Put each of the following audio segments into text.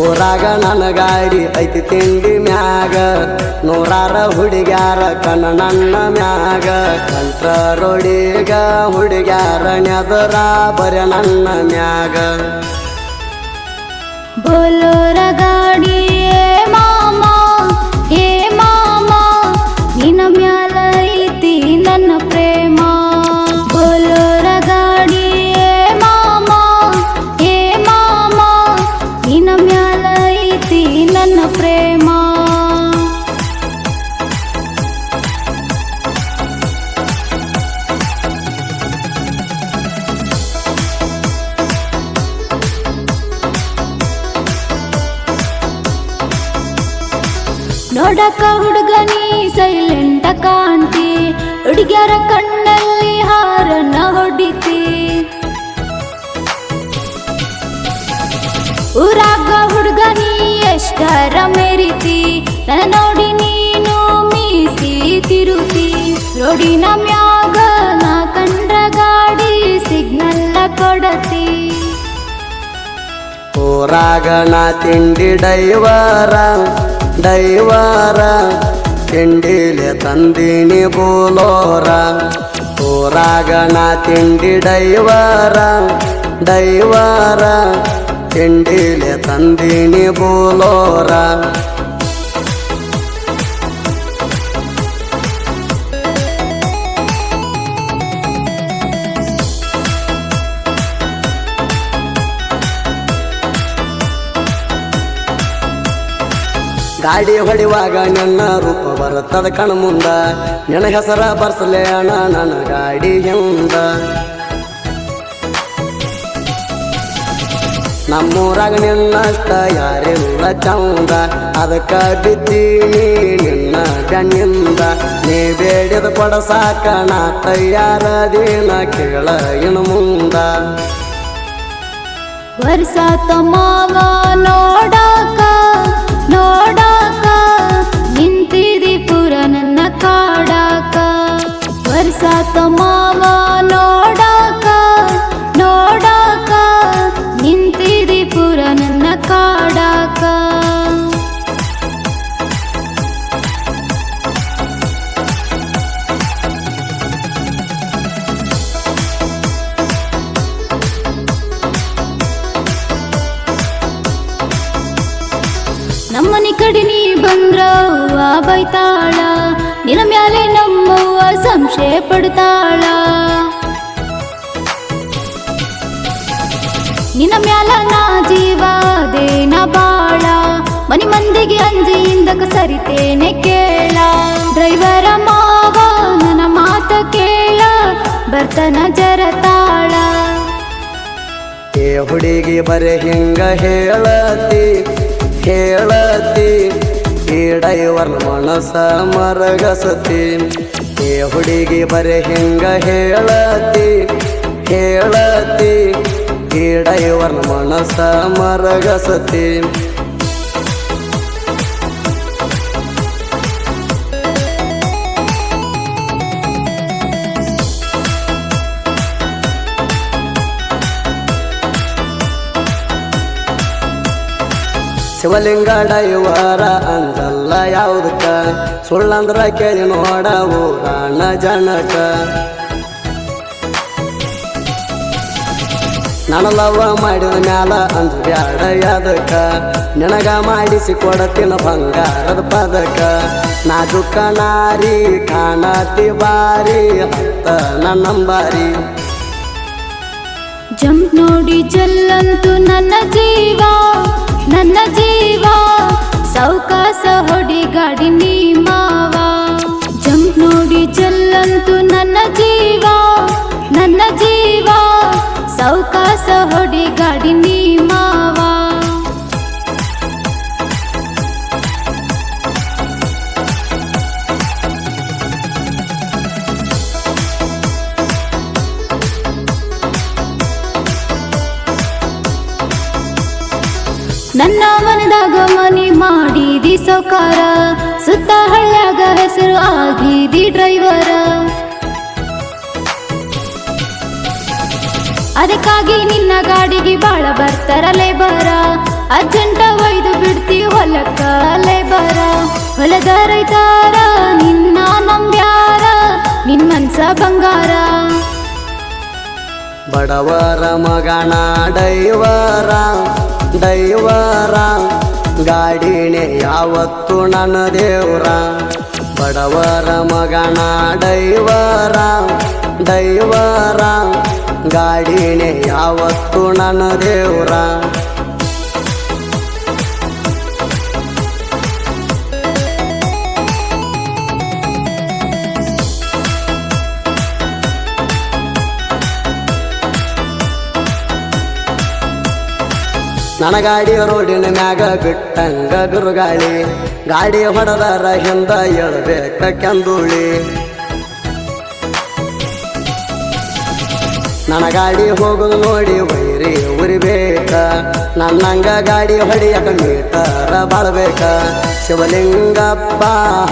ಊರಾಗ ನನ್ನ ಗಾಡಿ ಐತಿ ತಿಂಡಿ ಮ್ಯಾಗ. ನೂರಾರ ಹುಡುಗ್ಯಾರ ಕಣ್ಣ ನನ್ನ ಮ್ಯಾಗ. ಕಂತ್ರ ರೋಡಿಗ ಹುಡುಗ್ಯಾರ ನೆದರ ಬರ ನನ್ನ ಮ್ಯಾಗ. ಬೋಲೋರ ಗಾಡಿ ನೋಡಕ ಹುಡುಗನಿ ಸೈಲೆಂಟ ಕಾಣ್ತಿ ಹುಡುಗಿಯರ ಕಣ್ಣಲ್ಲಿ ಹಾರನ್ನ ಹೊಡಿತಿ. ಊರಾಗ ಹುಡುಗನಿ ಎಷ್ಟರ ಮೆರಿತಿ. ನನ್ನ ನೋಡಿ ನೀನು ಮೀಸಿ ತಿರುತಿ. ರೋಡಿನ ಮ್ಯಾಗ ನಾ ಕಂಡ್ರ ಗಾಡಿ ಸಿಗ್ನಲ್ಲ ಕೊಡತಿ. ಊರಾಗ ನಾ ತಿಂಡಿ ಡೈವರ ಡೈವರ ತಿಂಡಿಲೆ ತಂದಿನಿ ಬೋಲೋರ ಊರಾಗ ನಾ ತಿಂಡಿ ದೈವಾರ ದೈವಾರ ತಿಂಡಿಲೆ ತಂದಿನಿ ಬೋಲೋರ ಗಾಡಿ ಹೊಡಿವಾಗ ನನ್ನ ರೂಪ ಬರುತ್ತದ ಕಣ ಮುಂದ. ನಿನ್ನ ಹೆಸರ ಬರ್ಸಲೆ ಅಣ್ಣ, ನನ್ನ ಗಾಡಿ ಹಿಂದ. ನಮ್ಮೂರಾಗ ನಿನ್ನಷ್ಟ ಯಾರಿಲ್ಲ ಚಂದ. ಅದಕ್ಕ ಬಿದ್ದೀನಿ ನಿನ್ನ ಬೆನ್ನಿಂದ. ನೀ ಬೇಡಿದ ಕೊಡ ಸಾಕಣ ತಯಾರ ದಿನ ಕೇಳ ಇನ್ನು ಮುಂದ. ವರ್ಷ ತಮ್ಮ ನೋಡಕ ನೋಡಕ ನಿಂತಿದಿ ಪುರ ನನ್ನ ಕಾಡಾಕ. ವರ್ಷ ತಮ್ಮವ ಬೈತಾಳ, ನಿನ್ನ ಮ್ಯಾಲೆ ನಮ್ಮವ್ವ ಸಂಶಯ ಪಡ್ತಾಳ. ನಿನ್ನ ಮ್ಯಾಲ ನಾ ಜೀವ ದೇನ ಬಾಳ, ಮನಿ ಮಂದಿಗೆ ಅಂಜಿಯಿಂದ ಸರಿತೇನೆ ಕೇಳ. ಡ್ರೈವರ ಮಾವ ನನ್ನ ಮಾತ ಕೇಳ, ಬರ್ತನ ಜರತಾಳ. ಏ ಹುಡುಗಿ ಬರೆ ಹಿಂಗ ಹೇಳತಿ ಹೇಳತಿ. ಈ ಡೈವರ್ ಮನಸ ಮರಗಸತಿ. ಏ ಹುಡುಗಿ ಬರೆ ಹಿಂಗ ಹೇಳತಿ? ಹೇಳತಿ. ಈ ಡೈವರ್ ಮನಸ ಮರಗಸತಿ. ಶಿವಲಿಂಗ ಡೈವರ ಅಂದಲ್ಲ ಯಾವುದಕ್ಕ? ಸುಳ್ಳಂದ್ರ ಕೇಳಿ ನೋಡ ಊರಾಣ ಜನಕ. ನನ್ನ ಲವ ಮಾಡಿದ ಮ್ಯಾಲ ಅಂದ್ ಬ್ಯಾಡ ಯಾದಕ ನಿನಗ ಮಾಡಿಸಿ ಕೊಡತಿನ ಬಂಗಾರದ ಪದಕ. ನಾಜುಕ ನಾರಿ, ಕಾಣತಿ ಬಾರಿ ಅಂತ ನನ್ನಂಬಾರಿ ಜಂಪ್ ನೋಡಿ ಜಲ್ಲಂತು ನನ್ನ ಜೀವ. ನನ್ನ ಜೀವ ಸೌಕಾಸ ಹೊಡಿ ಗಾಡಿ ನನ್ನ ಮನದಾಗ ಮನಿ ಮಾಡಿದಿ ಸೌಕಾರ. ಸುತ್ತ ಹಳ್ಳ್ಯಾಗ ಹೆಸರು ಆಗಿದಿ ಡ್ರೈವರ. ಅದಕ್ಕಾಗಿ ನಿನ್ನ ಗಾಡಿಗೆ ಬಾಳ ಬರ್ತಾರ ಲೇಬರ. ಅರ್ಜೆಂಟ ಒಯ್ದು ಬರ ಹೊಲದ ರೈತಾರ, ನಿನ್ನ ನಂಬ್ಯಾರ, ನಿನ್ ಮನ್ಸ ಬಂಗಾರ. ಬಡವರ ಮಗನ ಡೈವರ ಡೈವರ ಗಾಡಿನೇ ಯಾವತ್ತು ನನ್ನ ದೇವರ. ಬಡವರ ಮಗನ ದೈವರ ದೈವರ ಗಾಡಿನೇ ಯಾವತ್ತು ನನ್ನ ದೇವ್ರ. ನನ್ನ ಗಾಡಿ ರೋಡಿನ ಮ್ಯಾಗ ಬಿಟ್ಟಂಗ ಗುರುಗಾಳಿ. ಗಾಡಿ ಹೊಡೆದರ ಹಿಂದ ಎಳ್ಬೇಕ ಕೆಂದುಳಿ. ನನ್ನ ಗಾಡಿ ಹೋಗುದು ನೋಡಿ ವೈರಿ ಉರಿಬೇಕ. ನನ್ನಂಗ ಗಾಡಿ ಹೊಡಿಯಕ ಮೀಟರ ಬಾಳ್ಬೇಕ. ಶಿವಲಿಂಗಪ್ಪ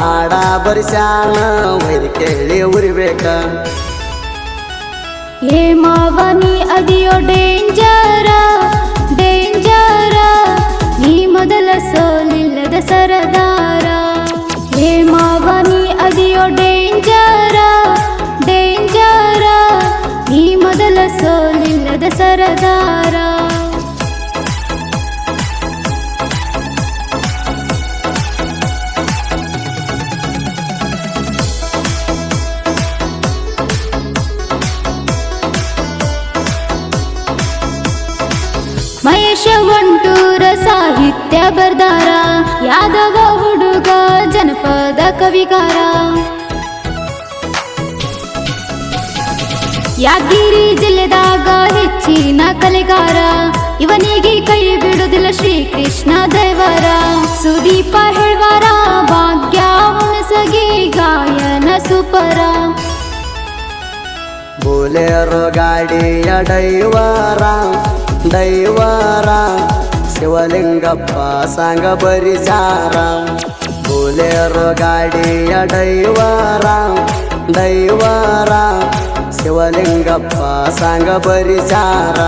ಹಾಡ ಬರಿಸ್ಯಾನ ವೈರಿ ಕೇಳಿ ಉರಿಬೇಕ. ಏ ಮಾವನಿ ಅದಿಯೋ ಡೇಂಜರ ಸರದಾರ. ಮಹೇಶ ಒಂಟೂರ ಸಾಹಿತ್ಯ ಬರ್ದಾರ ಯಾದವ ಹುಡುಗ ಜನಪದ ಕವಿಗಾರ. ಯಾದಗಿರಿ ಜಿಲ್ಲೆದಾಗ ಹೆಚ್ಚಿನ ಕಲೆಗಾರ ಇವನಿಗೆ ಕೈ ಬಿಡುವುದಿಲ್ಲ ಶ್ರೀ ಕೃಷ್ಣ ದೇವರ ಸುದೀಪ ಹೇಳ್ವಾರ ಭಾಗ್ಯ ಸಗಿ ಗಾಯನ ಸುಪರ ಬೋಲೆರೋ ಗಾಡಿಯ ದೈವಾರ ದೈವಾರ ಶಿವಲಿಂಗಪ್ಪ ಸಂಗ ಬರಿಸಾರ ಬೋಲೆರೋ ಗಾಡಿಯ ದೈವಾರ ಡೈವರ ಶಿವಲಿಂಗಪ್ಪ ಸಂಗ ಬರಿಸಾರ